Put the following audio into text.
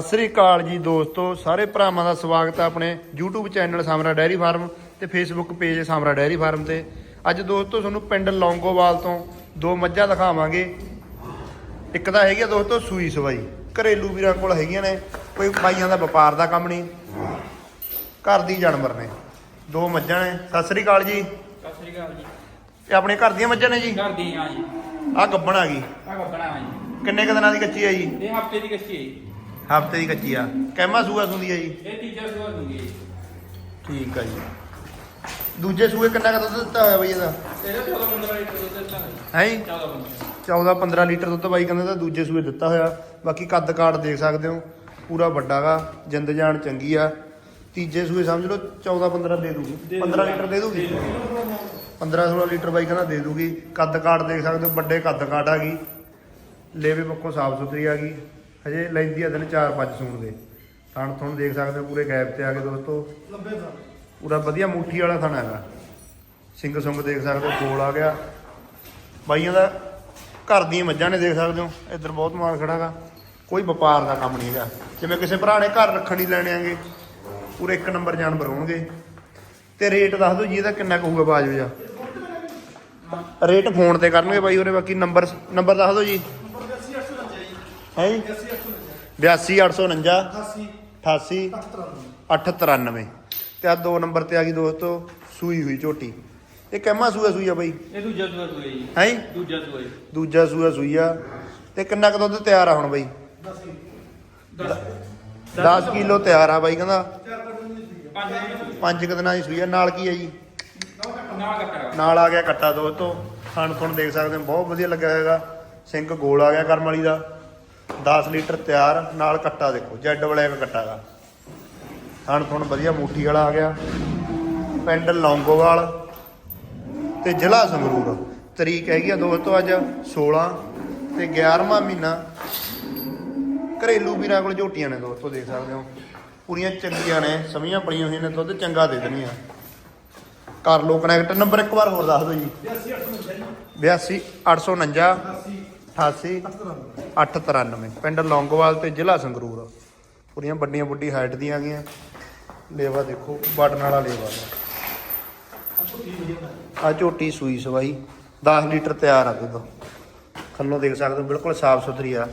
ਸਤਿ ਸ੍ਰੀ ਅਕਾਲ ਜੀ ਦੋਸਤੋ ਸਾਰੇ ਭਰਾਵਾਂ ਦਾ ਸਵਾਗਤ ਹੈ ਆਪਣੇ YouTube channel Samra dairy farm ਤੇ Facebook page Samra dairy farm ਤੇ। ਅੱਜ ਦੋਸਤੋ ਤੁਹਾਨੂੰ ਪਿੰਡ ਲੌਂਗੋਵਾਲ ਤੋਂ ਦੋ ਮੱਝਾਂ ਦਿਖਾਵਾਂਗੇ। ਇੱਕ ਤਾਂ ਹੈਗੀ ਆ ਦੋਸਤੋ ਸੂਈ ਸਵਾਈ। ਘਰੇਲੂ ਵੀਰਾਂ ਕੋਲ ਹੈਗੀਆਂ ਨੇ ਕੋਈ ਬਾਈਆਂ ਦਾ ਵਪਾਰ ਦਾ ਕੰਮ ਨਹੀਂ। ਘਰ ਦੀ ਜਾਨਵਰ ਨੇ। ਦੋ ਮੱਝਾਂ ਨੇ। ਸਤਿ ਸ੍ਰੀ ਅਕਾਲ ਜੀ। ਸਤਿ ਸ੍ਰੀ ਅਕਾਲ ਜੀ। ਇਹ ਆਪਣੇ ਘਰ ਦੀਆਂ ਮੱਝਾਂ ਨੇ ਜੀ? ਘਰ ਦੀ ਆ ਜੀ। ਆਹ ਗੱਬਣ ਆ ਗਈ। ਆ ਕੱਪੜਾ ਆ ਜੀ ਕਿੰਨੇ ਕੁ ਦਿਨਾਂ ਦੀ ਕੱਚੀ ਆ ਜੀ? ਇਹ ਹਫ਼ਤੇ ਦੀ ਕੱਚੀ ਹੈ ਜੀ। ਹਫ਼ਤੇ ਦੀ ਕੱਚੀ ਆ। ਕਹਿਮਾ ਸੂਆ ਸੁੰਦੀ ਆ ਜੀ। ਇਹ ਤੀਜਾ ਸੂਆ ਦੂੰਗੀ ਠੀਕ ਆ ਜੀ। ਦੂਜੇ ਸੂਏ ਕਿੰਨਾ ਕੁ ਦੁੱਧ ਦਿੱਤਾ ਹੋਇਆ ਬਈ ਇਹਦਾ? ਇਹਦਾ 14 15 ਲੀਟਰ ਦੁੱਧ ਦਿੱਤਾ ਹੈ ਹੈ ਜੀ? 14 15 14 15 ਲੀਟਰ ਦੁੱਧ ਬਾਈ ਕਹਿੰਦਾ ਤਾਂ ਦੂਜੇ ਸੂਏ ਦਿੱਤਾ ਹੋਇਆ। ਬਾਕੀ ਕੱਦ ਕਾਠ ਦੇਖ ਸਕਦੇ ਹੋ। ਪੂਰਾ ਵੱਡਾ ਗਾ। ਜਿੰਦ ਜਾਨ ਚੰਗੀ ਆ। ਤੀਜੇ ਸੂਏ ਸਮਝ ਲਓ 14 15 ਦੇ ਦੂਗੀ। 15 ਲੀਟਰ ਦੇ ਦੂਗੀ? 15 16 ਲੀਟਰ ਬਾਈ ਕਹਿੰਦਾ ਦੇ ਦੂਗੀ। ਕੱਦ ਕਾਠ ਦੇਖ ਸਕਦੇ ਹੋ ਵੱਡੇ ਕੱਦ ਕਾਠ ਆ ਗਈ। ਲੇਵੇ ਪੱਖੋਂ ਸਾਫ਼ ਸੁਥਰੀ ਆ ਗਈ। ਹਜੇ ਲੈਂਦੀ ਆ ਦਿਨ 4-5 ਸੂਣ ਦੇ। ਥਣ ਥਣ ਦੇਖ ਸਕਦੇ ਹੋ ਪੂਰੇ ਗੈਪ ਤੇ ਆ ਗਏ ਦੋਸਤੋ। ਪੂਰਾ ਵਧੀਆ ਮੁੱਠੀ ਵਾਲਾ ਥਣ ਹੈਗਾ। ਸਿੰਘ ਸੁੰਗ ਦੇਖ ਸਕਦੇ ਹੋ ਕੋਲ ਆ ਗਿਆ। ਬਾਈਆਂ ਦਾ ਘਰ ਦੀਆਂ ਮੱਝਾਂ ਨੇ ਦੇਖ ਸਕਦੇ ਹੋ ਇੱਧਰ ਬਹੁਤ ਮਾਲ ਖੜਾਗਾ ਕੋਈ ਵਪਾਰ ਦਾ ਕੰਮ ਨਹੀਂ ਹੈਗਾ। ਜਿਵੇਂ ਕਿਸੇ ਭਰਾ ਨੇ ਘਰ ਰੱਖਣ ਹੀ ਲੈਣੇ ਆਂਗੇ ਪੂਰੇ ਇੱਕ ਨੰਬਰ ਜਾਨਵਰ ਹੋਣਗੇ। ਤੇ ਰੇਟ ਦੱਸ ਦਿਓ ਜੀ ਇਹਦਾ ਕਿੰਨਾ ਕਹੂਗਾ ਬਾਜੂ ਜਾ ਰੇਟ ਫੋਨ ਤੇ ਕਰਨਗੇ ਬਾਈ ਉਹਰੇ ਬਾਕੀ ਨੰਬਰ ਨੰਬਰ ਦੱਸ ਦਿਓ ਜੀ। ਹੈ ਜੀ? 82849 88 893 ਤੇ ਆ ਦੋ ਨੰਬਰ ਤੇ ਆ ਗਈ ਦੋਸਤੋ ਸੂਈ ਹੋਈ ਝੋਟੀ। ਇਹ ਕਹਿਮਾ ਸੂਆ ਸੂਈ ਆ ਬਾਈ? ਇਹ ਦੂਜਾ ਸੂਆ ਸੂਆ ਜੀ। ਹੈ ਦੂਜਾ ਸੂਆ ਦੂਜਾ ਸੂਆ ਸੂਈ ਆ। ਤੇ ਕਿੰਨਾ ਕੁ ਦੁੱਧ ਤਿਆਰ ਆ ਹੁਣ ਬਾਈ? 10 ਕਿਲੋ ਤਿਆਰ ਆ ਬਾਈ ਕਹਿੰਦਾ। 5 ਲੀਟਰ 5 ਕੁ ਦਿਨਾਂ ਦੀ ਸੂਈ ਆ। ਨਾਲ ਕੀ ਆ ਜੀ? ਨਾਲ ਆ ਗਿਆ ਕੱਟਾ ਦੋਸਤੋ। ਥਣ ਥਣ ਦੇਖ ਸਕਦੇ ਹੋ। ਬਹੁਤ ਵਧੀਆ ਲੱਗਿਆ ਹੈਗਾ ਸਿੰਕ ਗੋਲ ਆ ਗਿਆ ਕਰਮ ਵਾਲੀ ਦਾ। 10 ਲੀਟਰ ਤਿਆਰ, ਨਾਲ ਕੱਟਾ ਦੇਖੋ, ਜੈਡ ਬਲੈਕ ਕੱਟਾ ਦਾ। ਥਣ ਥਣ ਵਧੀਆ ਮੂਠੀ ਵਾਲਾ ਆ ਗਿਆ। ਪਿੰਡ ਲੌਂਗੋਵਾਲ ਤੇ ਜ਼ਿਲ੍ਹਾ ਸੰਗਰੂਰ। ਤਰੀਕ ਹੈਗੀ ਆ ਦੋਸਤੋ ਅੱਜ 16 ਤੇ 11ਵਾਂ ਮਹੀਨਾ। ਘਰੇਲੂ ਵੀਰਾਂ ਕੋਲ ਝੋਟੀਆਂ ਨੇ ਦੋਸਤੋ, ਦੇਖ ਸਕਦੇ ਹੋ। ਪੂਰੀਆਂ ਚੰਗੀਆਂ ਨੇ, ਸਮੀਆਂ ਪਲੀਆਂ ਹੋਈਆਂ ਨੇ, ਦੁੱਧ ਚੰਗਾ ਦੇ ਦੇਣੀਆਂ। ਕਰ ਲੋ ਕਨੈਕਟ ਨੰਬਰ ਇੱਕ ਵਾਰ ਹੋਰ ਦੱਸ ਦਿਓ ਜੀ। 82 849 88 893 ਪਿੰਡ ਲੌਂਗੋਵਾਲ ਤੇ ਜ਼ਿਲ੍ਹਾ ਸੰਗਰੂਰ। ਪੂਰੀਆਂ ਵੱਡੀਆਂ ਵੱਡੀ ਹਾਈਟ ਦੀਆਂ ਆ ਗਈਆਂ ਲੇਵਾ ਦੇਖੋ, ਬਟਨ ਵਾਲਾ ਲੇਵਾ। ਆ ਝੋਟੀ ਸੂਈ ਸਵਾਈ 10 ਲੀਟਰ ਤਿਆਰ ਆ ਦੁੱਧ। ਖੰਨੋਂ ਦੇਖ ਸਕਦੇ ਹੋ, ਬਿਲਕੁਲ ਸਾਫ਼ ਸੁਥਰੀ ਆ।